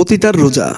পতিতার রোজা।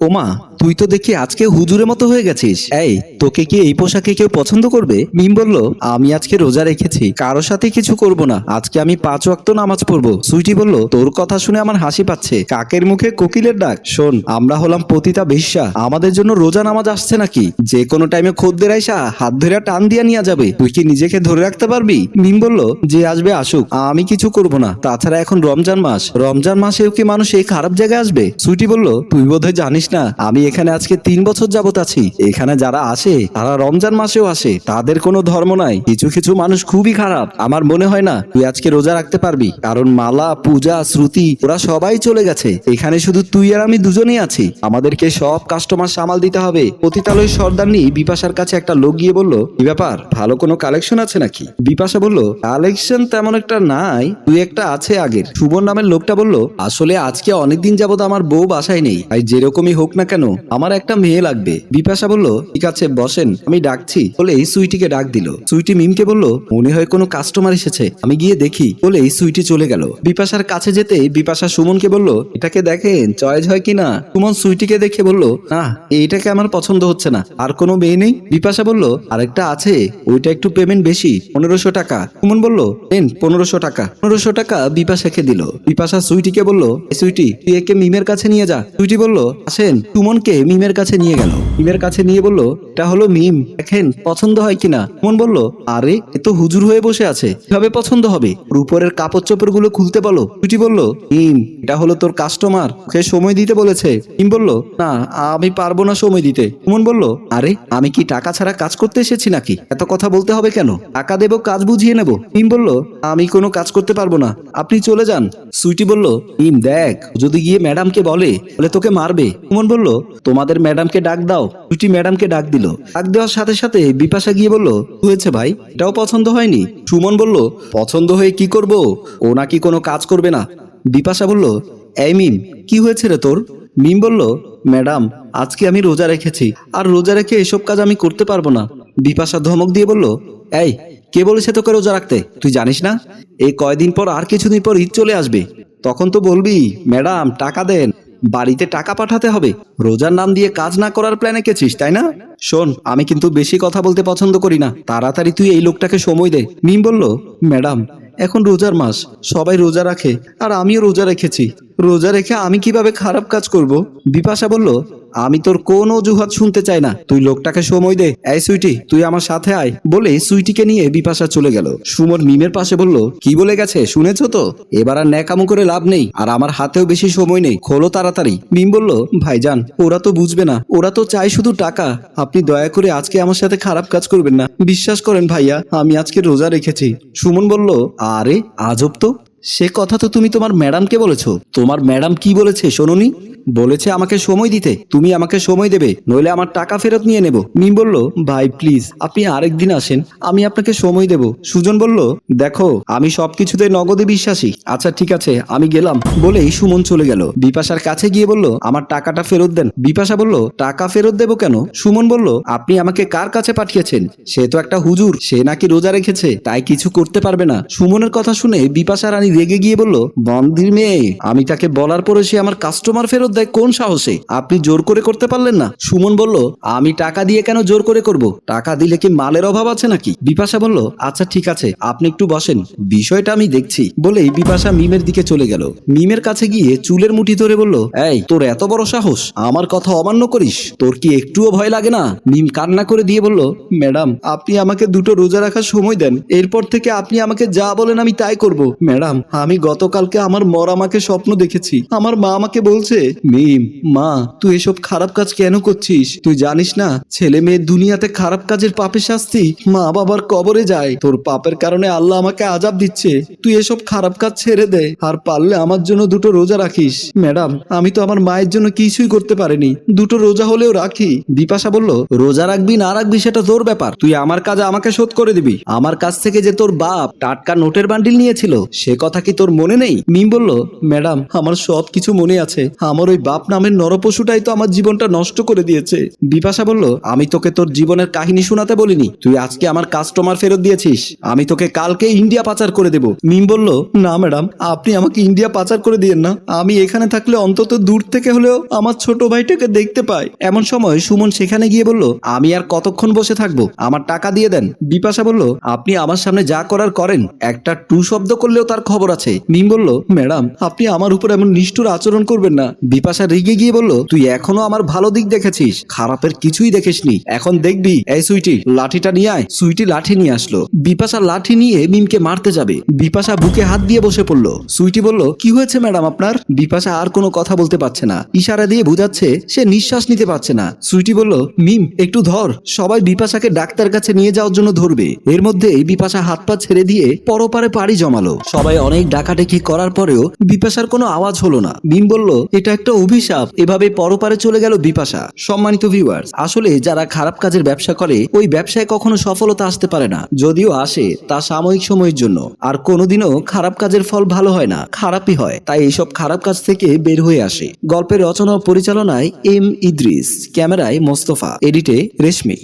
ওমা তুই তো দেখি আজকে হুজুরের মতো হয়ে গেছিস। এই, তোকে কি এই পোশাকে কেউ পছন্দ করবে? মিম বলল, আমি আজকে রোজা রেখেছি। কারোর সাথে কিছু করব না। আজকে আমি পাঁচ ওয়াক্ত নামাজ পড়ব। সুইটি বলল, তোর কথা শুনে আমার হাসি পাচ্ছে। কাকের মুখে কোকিলের ডাক। শোন, আমরা হলাম পতিতা বেশ্যা। আমাদের জন্য রোজা নামাজ আসছে নাকি? যে কোনো টাইমে খদ্দের আইসা হাত ধরে টান দিয়া নিয়ে যাবে। তুই কি নিজেকে ধরে রাখতে পারবি? মিম বলল, যে আসবে আসুক, আমি কিছু করব না। তাছাড়া এখন রমজান মাস। রমজান মাসেও কি মানুষ এই খারাপ জায়গায় আসবে? সুইটি বলল, তুই বোধহয় জানিস না, আমি এখানে আজকে তিন বছর যাবত আছি। এখানে যারা আসে, তারা রমজান মাসেও আসে। তাদের কোনো ধর্ম নাই। কিছু কিছু মানুষ খুবই খারাপ। আমার মনে হয় না তুই আজকে রোজা রাখতে পারবি। কারণ মালা, পূজা, শ্রুতি, ওরা সবাই চলে গেছে। এখানে শুধু তুই আর আমি দুজনেই আছি। আমাদেরকে সব কাস্টমার সামাল দিতে হবে। পতিতালয় সর্দারনি বিপাশার কাছে একটা লোক গিয়ে বলল, কি ব্যাপার? ভালো কোনো কালেকশন আছে নাকি? বিপাশা বলল কালেকশন তেমন একটা নাই। তুই একটা আছে আগের। সুমন নামের লোকটা বলল, আসলে আজকে অনেকদিন যাবত আমার বউ বাসায় নেই। তাই যেরকমই হোক না কেন আমার একটা মেয়ে লাগবে। বিপাশা বলল, ঠিক আছে, বসেন, আমি ডাকছি। বলে সুইটিকে ডাক দিল। সুইটি মিমকে বলল, মনে হয় কোনো কাস্টমার এসেছে। আমি গিয়ে দেখি। বলে সুইটি চলে গেল। বিপাশার কাছে যেতে বিপাশা সুমনকে বলল, এটাকে দেখেন, চয়েস হয় কিনা? সুমন সুইটিকে দেখে বলল, না, এইটাকে আমার পছন্দ হচ্ছে না, আর কোনো মেয়ে নেই? বিপাশা বলল, আরেকটা আছে, ওইটা একটু পেমেন্ট বেশি, পনেরোশো টাকা। সুমন বলল দেন পনেরোশো টাকা। পনেরোশো টাকা বিপাশাকে দিল। বিপাশা সুইটিকে বলল, "এই সুইটি, তুই একে মিমের কাছে নিয়ে যা। সুইটি বলল, আসেন। সুমনকে মিমের কাছে নিয়ে গেল? মিমের কাছে নিয়ে বলল, এটা হলো মিম। দেখেন, পছন্দ হয় কিনা? মন বলল, আরে, এ তো হুজুর হয়ে বসে আছে। কীভাবে পছন্দ হবে? উপরের কাপড় চোপড়গুলো খুলতে বলো। সুইটি বলল, মিম, এটা হলো তোর কাস্টমার ওকে সময় দিতে বলেছে। মিম বলল, না, আমি পারব না সময় দিতে। সুমন বলল, আরে, আমি কি টাকা ছাড়া কাজ করতে এসেছি নাকি? এত কথা বলতে হবে কেন? টাকা দেবো, কাজ বুঝিয়ে নেব। মিম বলল আমি কোনো কাজ করতে পারব না। আপনি চলে যান। সুইটি বলল, ইম, দেখ, যদি গিয়ে ম্যাডামকে বলে বলে তোকে মারবে। সুমন বলল, তোমাদের ম্যাডামকে ডাক দাও। সুইটি ম্যাডামকে ডাক দিল। ডাক দেওয়ার সাথে সাথে বিপাশা গিয়ে বলল হয়েছে ভাই? এটাও পছন্দ হয়নি? সুমন বলল, পছন্দ হয়ে কি করব? ও নাকি কোনো কাজ করবে না। বিপাশা বলল, এই মিম, কি হয়েছে রে তোর? মিম বলল, ম্যাডাম, আজকে আমি রোজা রেখেছি। আর রোজা রেখে এসব কাজ আমি করতে পারব না। বিপাশা ধমক দিয়ে বলল, এই কে বলেছে তোকে রোজা রাখতে? তুই জানিস না? এই কয়দিন পর আর কিছুদিন পর ঈদ চলে আসবে। তখন তো বলবি, ম্যাডাম, টাকা দেন। বাড়িতে টাকা পাঠাতে হবে। রোজার নাম দিয়ে কাজ না করার প্ল্যান এঁকেছিস তাই না? শোন, আমি কিন্তু বেশি কথা বলতে পছন্দ করি না। তাড়াতাড়ি তুই এই লোকটাকে সময় দে। মিম বলল, ম্যাডাম, এখন রোজার মাস। সবাই রোজা রাখে, আর আমিও রোজা রেখেছি। রোজা রেখে আমি কীভাবে খারাপ কাজ করব? বিপাশা বলল, আমি তোর কোন অজুহাত শুনতে চাই না। তুই লোকটাকে সময় দে। এই সুইটি, তুই আমার সাথে আয়। বলে সুইটিকে নিয়ে বিপাশা চলে গেল। সুমন মিমের পাশে বলল, কি বলে গেছে? শুনেছো তো? এবার আর ন্যাকামো করে লাভ নেই, আর আমার হাতেও বেশি সময় নেই। খোলো তাড়াতাড়ি। মিম বলল, ভাইজান, ওরা তো বুঝবে না। ওরা তো চাই শুধু টাকা। আপনি দয়া করে আজকে আমার সাথে খারাপ কাজ করবেন না। বিশ্বাস করেন ভাইয়া, আমি আজকে রোজা রেখেছি। সুমন বলল, আরে, আজব তো। সে কথা তো তুমি তোমার ম্যাডামকে বলেছ। তোমার ম্যাডাম কি বলেছে শোনোনি? বলেছে আমাকে সময় দিতে। তুমি আমাকে সময় দেবে, নইলে আমার টাকা ফেরত নিয়ে নেব। মিম বলল, ভাই প্লিজ আপনি আরেকদিন আসেন, আমি আপনাকে সময় দেব। সুজন বলল, দেখো, আমি সবকিছুতে নগদে বিশ্বাসী। আচ্ছা ঠিক আছে, আমি গেলাম। বলেই সুমন চলে গেল। বিপাশার কাছে গিয়ে বলল, আমার টাকাটা ফেরত দেন। বিপাশা বলল, টাকা ফেরত দেবো কেন? সুমন বলল, আপনি আমাকে কার কাছে পাঠিয়েছেন? সে তো একটা হুজুর, সে নাকি রোজা রেখেছে, তাই কিছু করতে পারবে না। সুমনের কথা শুনে বিপাশা রানী রেগে গিয়ে বলল, বন্দির মেয়ে, আমি তাকে বলার পরে সে আমার কাস্টমার ফেরত দেয় কোন সাহসে? আপনি জোর করে করতে পারলেন না। সুমন বলল, আমি টাকা দিয়ে কেন জোর করে করব? টাকা দিলে কি মালের অভাব আছে নাকি? বিপাশা বলল আচ্ছা ঠিক আছে, আপনি একটু বসেন। বিষয়টা আমি দেখছি। বলেই বিপাশা মিমের দিকে চলে গেল। মিমের কাছে গিয়ে চুলের মুঠি ধরে বলল, এই, তোর এত বড় সাহস, আমার কথা অমান্য করিস? তোর কি একটুও ভয় লাগে না? মিম কান্না করে দিয়ে বলল, ম্যাডাম, আপনি আমাকে দুটো রোজা রাখার সময় দেন। এরপর থেকে আপনি আমাকে যা বলেন আমি তাই করব। ম্যাডাম, আমি গতকালকে আমার মরা মাকে স্বপ্ন দেখেছি। আমার মা আমাকে বলছে মিম মা, তুই এসব খারাপ কাজ কেন করছিস? তুই জানিস না, ছেলে মেয়ে দুনিয়াতে খারাপ কাজের পাপে শাস্তি মা বাবার কবরে যায়। তোর পাপের কারণে আল্লাহ আমাকে আজাব দিচ্ছে। তুই এসব খারাপ কাজ ছেড়ে দে, আর পারলে আমার জন্য দুটো রোজা রাখিস। ম্যাডাম, আমি তো আমার মায়ের জন্য কিছুই করতে পারিনি। দুটো রোজা হলেও রাখি। বিপাশা বলল, রোজা রাখবি না রাখবি সেটা তোর ব্যাপার। তুই আমার কাজে আমাকে শোধ করে দিবি। আমার কাছ থেকে যে তোর বাপ টাটকা নোটের বান্ডিল নিয়েছিল, সে কথা কি তোর মনে নেই? মিম বলল, ম্যাডাম, আমার সব কিছু মনে আছে। আমারও ওই বাপ নামের নরপশুটাই তো আমার জীবনটা নষ্ট করে দিয়েছে। বিপাশা বলল, আমি তোকে তোর জীবনের কাহিনী শোনাতে বলিনি। তুই আজকে আমার কাস্টমার ফেরত দিয়েছিস। আমি তোকে কালকে ইন্ডিয়া পাচার করে দেব। মিম বলল, না, ম্যাডাম, আপনি আমাকে ইন্ডিয়া পাচার করে দিয়েন না। আমি এখানে থাকলে অন্তত দূর থেকে হলেও আমার ছোট ভাইটাকে দেখতে পাই। এমন সময় সুমন সেখানে গিয়ে বলল, আমি আর কতক্ষণ বসে থাকব? আমার টাকা দিয়ে দেন। বিপাশা বলল, আপনি আমার সামনে যা করার করেন, একটা টু শব্দ করলেও তার খবর আছে। মিম বলল, ম্যাডাম, আপনি আমার উপর এমন নিষ্ঠুর আচরণ করবেন না। বিপাশা রেগে গিয়ে বলল, তুই এখনও আমার ভালো দিক দেখেছিস, খারাপের কিছুই দেখিসনি। এখন দেখবি, এই সুইটি, লাঠিটা নিয়ে আয়। সুইটি লাঠি নিয়ে আসলো। বিপাশা লাঠি নিয়ে মিমকে মারতে যাবে। বিপাশা বুকে হাত দিয়ে বসে পড়ল। সুইটি বলল, কি হয়েছে ম্যাডাম আপনার? বিপাশা আর কোনো কথা বলতে পারছে না। ইশারা দিয়ে বোঝাচ্ছে, সে নিঃশ্বাস নিতে পারছে না। সুইটি বলল, মিম, একটু ধর। সবাই বিপাশাকে ডাক্তার কাছে নিয়ে যাওয়ার জন্য ধরবে। এর মধ্যে বিপাশা হাত পা ছেড়ে দিয়ে পরপারে পাড়ি জমালো। সবাই অনেক ডাকাডেকি করার পরেও বিপাশার কোনো আওয়াজ হলো না। মিম বলল, এটা একটা অভিশাপ, এভাবে পরপারে চলে গেল বিপাশা। সম্মানিত ভিউয়ার্স আসলে যারা খারাপ কাজের ব্যবসা করে, ওই ব্যবসায় কখনো সফলতা আসতে পারে না, যদিও আসে তা সাময়িক সময়ের জন্য। আর কোনোদিনও খারাপ কাজের ফল ভালো হয় না, খারাপই হয়, তাই এইসব খারাপ কাজ থেকে বের হয়ে আসে। গল্পের রচনা ও পরিচালনায় এম ইদ্রিস, ক্যামেরায় মোস্তফা, এডিটে রেশমি।